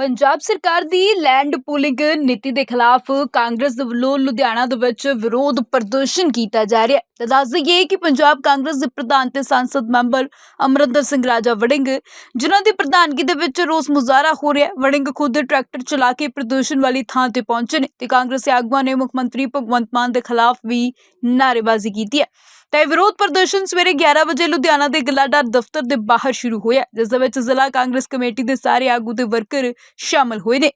ਪੰਜਾਬ ਸਰਕਾਰ ਦੀ land pooling ਨੀਤੀ ਦੇ ਖਿਲਾਫ ਕਾਂਗਰਸ ਦੇ ਵੱਲੋਂ ਲੁਧਿਆਣਾ ਦੇ ਵਿੱਚ ਵਿਰੋਧ ਪ੍ਰਦਰਸ਼ਨ ਕੀਤਾ ਜਾ ਰਿਹਾ ਹੈ। ਤਾਂ ਦੱਸ ਦਈਏ ਕਿ ਪੰਜਾਬ ਕਾਂਗਰਸ ਦੇ ਪ੍ਰਧਾਨ ਤੇ ਸੰਸਦ ਮੈਂਬਰ ਅਮਰਿੰਦਰ ਸਿੰਘ ਰਾਜਾ ਵੜਿੰਗ, ਜਿਨ੍ਹਾਂ ਦੀ ਪ੍ਰਧਾਨਗੀ ਦੇ ਵਿੱਚ ਰੋਸ ਮੁਜ਼ਾਹਰਾ ਹੋ ਰਿਹਾ ਵੜਿੰਗ ਖੁਦ ਟਰੈਕਟਰ ਚਲਾ ਕੇ ਪ੍ਰਦੂਸ਼ਣ ਵਾਲੀ ਥਾਂ ਤੇ ਪਹੁੰਚੇ ਨੇ ਤੇ ਕਾਂਗਰਸੀ ਆਗੂਆਂ ਨੇ ਮੁੱਖ ਮੰਤਰੀ ਭਗਵੰਤ ਮਾਨ ਦੇ ਖਿਲਾਫ ਵੀ ਨਾਅਰੇਬਾਜ਼ੀ ਕੀਤੀ ਹੈ। ਤਾਂ ਇਹ ਵਿਰੋਧ ਪ੍ਰਦਰਸ਼ਨ ਸਵੇਰੇ 11 ਵਜੇ ਲੁਧਿਆਣਾ ਦੇ ਗਲਾਡਾ ਦਫ਼ਤਰ ਦੇ ਬਾਹਰ ਸ਼ੁਰੂ ਹੋਇਆ, ਜਿਸ ਦੇ ਵਿੱਚ ਜ਼ਿਲ੍ਹਾ ਕਾਂਗਰਸ ਕਮੇਟੀ ਦੇ ਸਾਰੇ ਆਗੂ ਤੇ ਵਰਕਰ ਸ਼ਾਮਲ ਹੋਏ ਨੇ।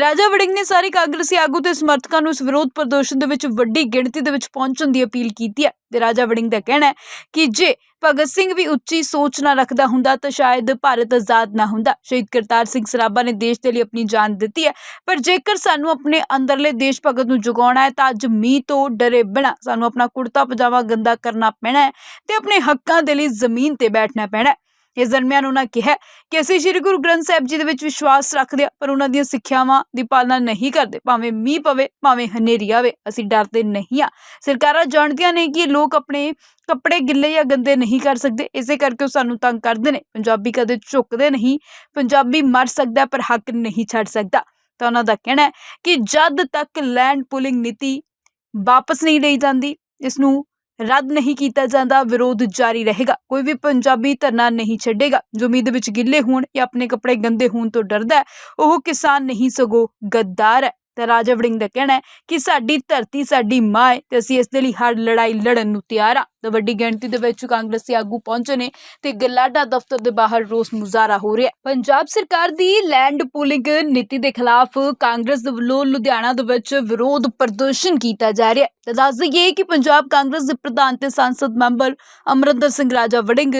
ਰਾਜਾ ਵੜਿੰਗ ਨੇ ਸਾਰੇ ਕਾਂਗਰਸੀ ਆਗੂ ਤੇ ਸਮਰਥਕਾਂ ਨੂੰ ਇਸ ਵਿਰੋਧ ਪ੍ਰਦਰਸ਼ਨ ਦੇ ਵਿੱਚ ਵੱਡੀ ਗਿਣਤੀ ਦੇ ਵਿੱਚ ਪਹੁੰਚਣ ਦੀ ਅਪੀਲ ਕੀਤੀ ਹੈ। ਤੇ ਰਾਜਾ ਵੜਿੰਗ ਦਾ ਕਹਿਣਾ ਹੈ ਕਿ ਜੇ ਭਗਤ ਸਿੰਘ ਵੀ ਉੱਚੀ ਸੋਚ ਨਾ ਰੱਖਦਾ ਹੁੰਦਾ ਤਾਂ ਸ਼ਾਇਦ ਭਾਰਤ ਆਜ਼ਾਦ ਨਾ ਹੁੰਦਾ। ਸ਼ਹੀਦ ਕਰਤਾਰ ਸਿੰਘ ਸਰਾਭਾ ਨੇ ਦੇਸ਼ ਦੇ ਲਈ ਆਪਣੀ ਜਾਨ ਦਿੱਤੀ ਹੈ। ਪਰ ਜੇਕਰ ਸਾਨੂੰ ਆਪਣੇ ਅੰਦਰਲੇ ਦੇਸ਼ ਭਗਤ ਨੂੰ ਜਗਾਉਣਾ ਹੈ ਤਾਂ ਅੱਜ ਮੀਂਹ ਤੋਂ ਡਰੇ ਬਿਨਾਂ ਸਾਨੂੰ ਆਪਣਾ ਕੁੜਤਾ ਪਜਾਮਾ ਗੰਦਾ ਕਰਨਾ ਪੈਣਾ ਹੈ ਤੇ ਆਪਣੇ ਹੱਕਾਂ ਦੇ ਲਈ ਜ਼ਮੀਨ ਤੇ ਬੈਠਣਾ ਪੈਣਾ ਹੈ। ਇਸ ਦਰਮਿਆਨ ਉਹਨਾਂ ਕਿਹਾ ਕਿ ਅਸੀਂ ਸ੍ਰੀ ਗੁਰੂ ਗ੍ਰੰਥ ਸਾਹਿਬ ਜੀ ਦੇ ਵਿੱਚ ਵਿਸ਼ਵਾਸ ਰੱਖਦੇ ਹਾਂ, ਪਰ ਉਹਨਾਂ ਦੀਆਂ ਸਿੱਖਿਆਵਾਂ ਦੀ ਪਾਲਣਾ ਨਹੀਂ ਕਰਦੇ। ਭਾਵੇਂ ਮੀਂਹ ਪਵੇ, ਭਾਵੇਂ ਹਨੇਰੀ ਆਵੇ, ਅਸੀਂ ਡਰਦੇ ਨਹੀਂ ਆ ਸਰਕਾਰਾਂ ਜਾਣਦੀਆਂ ਨੇ ਕਿ ਲੋਕ ਆਪਣੇ ਕੱਪੜੇ ਗਿੱਲੇ ਜਾਂ ਗੰਦੇ ਨਹੀਂ ਕਰ ਸਕਦੇ, ਇਸੇ ਕਰਕੇ ਉਹ ਸਾਨੂੰ ਤੰਗ ਕਰਦੇ ਨੇ। ਪੰਜਾਬੀ ਕਦੇ ਝੁਕਦੇ ਨਹੀਂ, ਪੰਜਾਬੀ ਮਰ ਸਕਦਾ ਪਰ ਹੱਕ ਨਹੀਂ ਛੱਡ ਸਕਦਾ। ਤਾਂ ਉਹਨਾਂ ਦਾ ਕਹਿਣਾ ਹੈ ਕਿ ਜਦ ਤੱਕ ਲੈਂਡ ਪੁਲਿੰਗ ਨੀਤੀ ਵਾਪਸ ਨਹੀਂ ਲਈ ਜਾਂਦੀ, ਇਸ ਨੂੰ ਰੱਦ ਨਹੀਂ ਕੀਤਾ ਜਾਂਦਾ, ਵਿਰੋਧ ਜਾਰੀ ਰਹੇਗਾ। ਕੋਈ ਵੀ ਪੰਜਾਬੀ ਧਰਨਾ ਨਹੀਂ ਛੱਡੇਗਾ। ਜੋ ਉਮੀਦ ਵਿੱਚ ਗਿੱਲੇ ਹੋਣ ਜਾਂ ਆਪਣੇ ਕੱਪੜੇ ਗੰਦੇ ਹੋਣ ਤੋਂ ਡਰਦਾ ਹੈ, ਉਹ ਕਿਸਾਨ ਨਹੀਂ ਸਗੋਂ ਗੱਦਾਰ ਹੈ। ਤਾਂ ਰਾਜਾ ਵੜਿੰਗ ਦਾ ਕਹਿਣਾ ਹੈ ਕਿ ਸਾਡੀ ਧਰਤੀ ਸਾਡੀ ਮਾਂ ਹੈ ਤੇ ਅਸੀਂ ਇਸ ਦੇ ਲਈ ਹਰ ਲੜਾਈ ਲੜਨ ਨੂੰ ਤਿਆਰ ਹਾਂ। ਤਾਂ ਵੱਡੀ ਗਿਣਤੀ ਦੇ ਵਿੱਚ ਕਾਂਗਰਸੀ ਆਗੂ ਪਹੁੰਚੇ ਨੇ ਤੇ ਗਲਾਡਾ ਦਫ਼ਤਰ ਦੇ ਬਾਹਰ ਰੋਸ ਮੁਜ਼ਾਹਰਾ ਹੋ ਰਿਹਾ ਪੰਜਾਬ ਸਰਕਾਰ ਦੀ ਲੈਂਡ ਪੂਲਿੰਗ ਨੀਤੀ ਦੇ ਖਿਲਾਫ ਕਾਂਗਰਸ ਵੱਲੋਂ ਲੁਧਿਆਣਾ ਦੇ ਵਿੱਚ ਵਿਰੋਧ ਪ੍ਰਦਰਸ਼ਨ ਕੀਤਾ ਜਾ ਰਿਹਾ ਤਾਂ ਦੱਸ ਦਈਏ ਕਿ ਪੰਜਾਬ ਕਾਂਗਰਸ ਦੇ ਪ੍ਰਧਾਨ ਤੇ ਸੰਸਦ ਮੈਂਬਰ ਅਮਰਿੰਦਰ ਸਿੰਘ ਰਾਜਾ ਵੜਿੰਗ,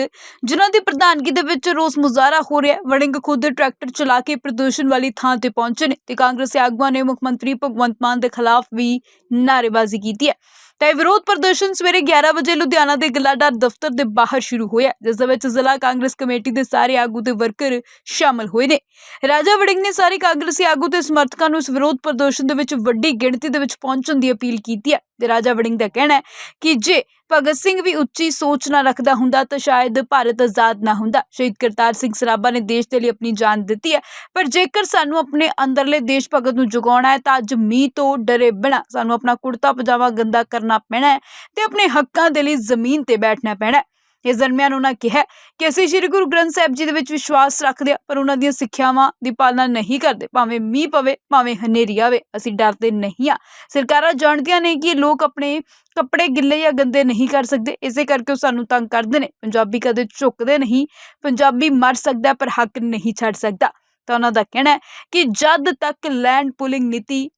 ਜਿਨ੍ਹਾਂ ਦੀ ਪ੍ਰਧਾਨਗੀ ਦੇ ਵਿੱਚ ਰੋਸ ਮੁਜ਼ਾਹਰਾ ਹੋ ਰਿਹਾ ਵੜਿੰਗ ਖੁਦ ਟਰੈਕਟਰ ਚਲਾ ਕੇ ਪ੍ਰਦੂਸ਼ਣ ਵਾਲੀ ਥਾਂ ਤੇ ਪਹੁੰਚੇ ਨੇ ਤੇ ਕਾਂਗਰਸੀ ਆਗੂਆਂ ਨੇ ਮੁੱਖ ਮੰਤਰੀ ਭਗਵੰਤ ਮਾਨ ਦੇ ਖਿਲਾਫ ਵੀ ਨਾਅਰੇਬਾਜ਼ੀ ਕੀਤੀ ਹੈ। ਤਾਂ ਇਹ ਵਿਰੋਧ ਪ੍ਰਦਰਸ਼ਨ ਸਵੇਰੇ 11 ਵਜੇ ਲੁਧਿਆਣਾ ਦੇ ਗਲਾਡਾ ਦਫ਼ਤਰ ਦੇ ਬਾਹਰ ਸ਼ੁਰੂ ਹੋਇਆ ਜਿਸ ਦੇ ਵਿੱਚ ਜ਼ਿਲ੍ਹਾ ਕਾਂਗਰਸ ਕਮੇਟੀ ਦੇ ਸਾਰੇ ਆਗੂ ਤੇ ਵਰਕਰ ਸ਼ਾਮਲ ਹੋਏ ਨੇ। ਰਾਜਾ ਵੜਿੰਗ ਨੇ ਸਾਰੇ ਕਾਂਗਰਸੀ ਆਗੂ ਤੇ ਸਮਰਥਕਾਂ ਨੂੰ ਇਸ ਵਿਰੋਧ ਪ੍ਰਦਰਸ਼ਨ ਦੇ ਵਿੱਚ ਵੱਡੀ ਗਿਣਤੀ ਦੇ ਵਿੱਚ ਪਹੁੰਚਣ ਦੀ ਅਪੀਲ ਕੀਤੀ ਹੈ ਤੇ ਰਾਜਾ ਵੜਿੰਗ ਦਾ ਕਹਿਣਾ ਹੈ ਕਿ ਜੇ ਭਗਤ ਸਿੰਘ ਵੀ ਉੱਚੀ ਸੋਚ ਨਾ ਰੱਖਦਾ ਹੁੰਦਾ ਤਾਂ ਸ਼ਾਇਦ ਭਾਰਤ ਆਜ਼ਾਦ ਨਾ ਹੁੰਦਾ। ਸ਼ਹੀਦ ਕਰਤਾਰ ਸਿੰਘ ਸਰਾਭਾ ਨੇ ਦੇਸ਼ ਦੇ ਲਈ ਆਪਣੀ ਜਾਨ ਦਿੱਤੀ ਹੈ। ਪਰ ਜੇਕਰ ਸਾਨੂੰ ਆਪਣੇ ਅੰਦਰਲੇ ਦੇਸ਼ ਭਗਤ ਨੂੰ ਜਗਾਉਣਾ ਹੈ ਤਾਂ ਅੱਜ ਮੀਂਹ ਤੋਂ ਡਰੇ ਬਿਨਾਂ ਸਾਨੂੰ ਆਪਣਾ ਕੁੜਤਾ ਪਜਾਮਾ ਗੰਦਾ ਕਰਨਾ ਪੈਣਾ ਹੈ ਤੇ ਆਪਣੇ ਹੱਕਾਂ ਦੇ ਲਈ ਜ਼ਮੀਨ ਤੇ ਬੈਠਣਾ ਪੈਣਾ ਇਸ ਦਰਮਿਆਨ ਉਹਨਾਂ ਕਿਹਾ ਕਿ ਅਸੀਂ ਸ੍ਰੀ ਗੁਰੂ ਗ੍ਰੰਥ ਸਾਹਿਬ ਜੀ ਦੇ ਵਿੱਚ ਵਿਸ਼ਵਾਸ ਰੱਖਦੇ ਹਾਂ, ਪਰ ਉਹਨਾਂ ਦੀਆਂ ਸਿੱਖਿਆਵਾਂ ਦੀ ਪਾਲਣਾ ਨਹੀਂ ਕਰਦੇ। ਭਾਵੇਂ ਮੀਂਹ ਪਵੇ, ਭਾਵੇਂ ਹਨੇਰੀ ਆਵੇ, ਅਸੀਂ ਡਰਦੇ ਨਹੀਂ ਆ ਸਰਕਾਰਾਂ ਜਾਣਦੀਆਂ ਨੇ ਕਿ ਲੋਕ ਆਪਣੇ ਕੱਪੜੇ ਗਿੱਲੇ ਜਾਂ ਗੰਦੇ ਨਹੀਂ ਕਰ ਸਕਦੇ। ਇਸੇ ਕਰਕੇ ਉਹ ਸਾਨੂੰ ਤੰਗ ਕਰਦੇ ਨੇ। ਪੰਜਾਬੀ ਕਦੇ ਝੁਕਦੇ ਨਹੀਂ। ਪੰਜਾਬੀ ਮਰ ਸਕਦਾ ਪਰ ਹੱਕ ਨਹੀਂ ਛੱਡ ਸਕਦਾ। ਤਾਂ ਉਹਨਾਂ ਦਾ ਕਹਿਣਾ ਹੈ ਕਿ ਜਦ ਤੱਕ ਲੈਂਡ ਪੁਲਿੰਗ ਨੀਤੀ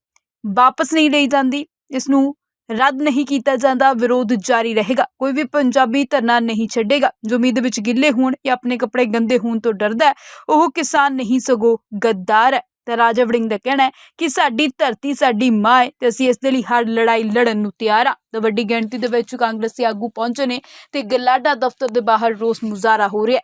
ਵਾਪਸ ਨਹੀਂ ਲਈ ਜਾਂਦੀ, ਇਸ ਨੂੰ ਰੱਦ ਨਹੀਂ ਕੀਤਾ ਜਾਂਦਾ, ਵਿਰੋਧ ਜਾਰੀ ਰਹੇਗਾ। ਕੋਈ ਵੀ ਪੰਜਾਬੀ ਧਰਨਾ ਨਹੀਂ ਛੱਡੇਗਾ। ਜੋ ਉਮੀਦ ਵਿੱਚ ਗਿੱਲੇ ਹੋਣ ਜਾਂ ਆਪਣੇ ਕੱਪੜੇ ਗੰਦੇ ਹੋਣ ਤੋਂ ਡਰਦਾ ਹੈ, ਉਹ ਕਿਸਾਨ ਨਹੀਂ ਸਗੋਂ ਗੱਦਾਰ ਹੈ। ਤਾਂ ਰਾਜਾ ਵੜਿੰਗ ਦਾ ਕਹਿਣਾ ਹੈ ਕਿ ਸਾਡੀ ਧਰਤੀ, ਸਾਡੀ ਮਾਂ ਹੈ ਤੇ ਅਸੀਂ ਇਸ ਦੇ ਲਈ ਹਰ ਲੜਾਈ ਲੜਨ ਨੂੰ ਤਿਆਰ ਹਾਂ। ਤਾਂ ਵੱਡੀ ਗਿਣਤੀ ਦੇ ਵਿੱਚ ਕਾਂਗਰਸੀ ਆਗੂ ਪਹੁੰਚੇ ਨੇ ਤੇ ਗਲਾਡਾ ਦਫ਼ਤਰ ਦੇ ਬਾਹਰ ਰੋਸ ਮੁਜ਼ਾਹਰਾ ਹੋ ਰਿਹਾ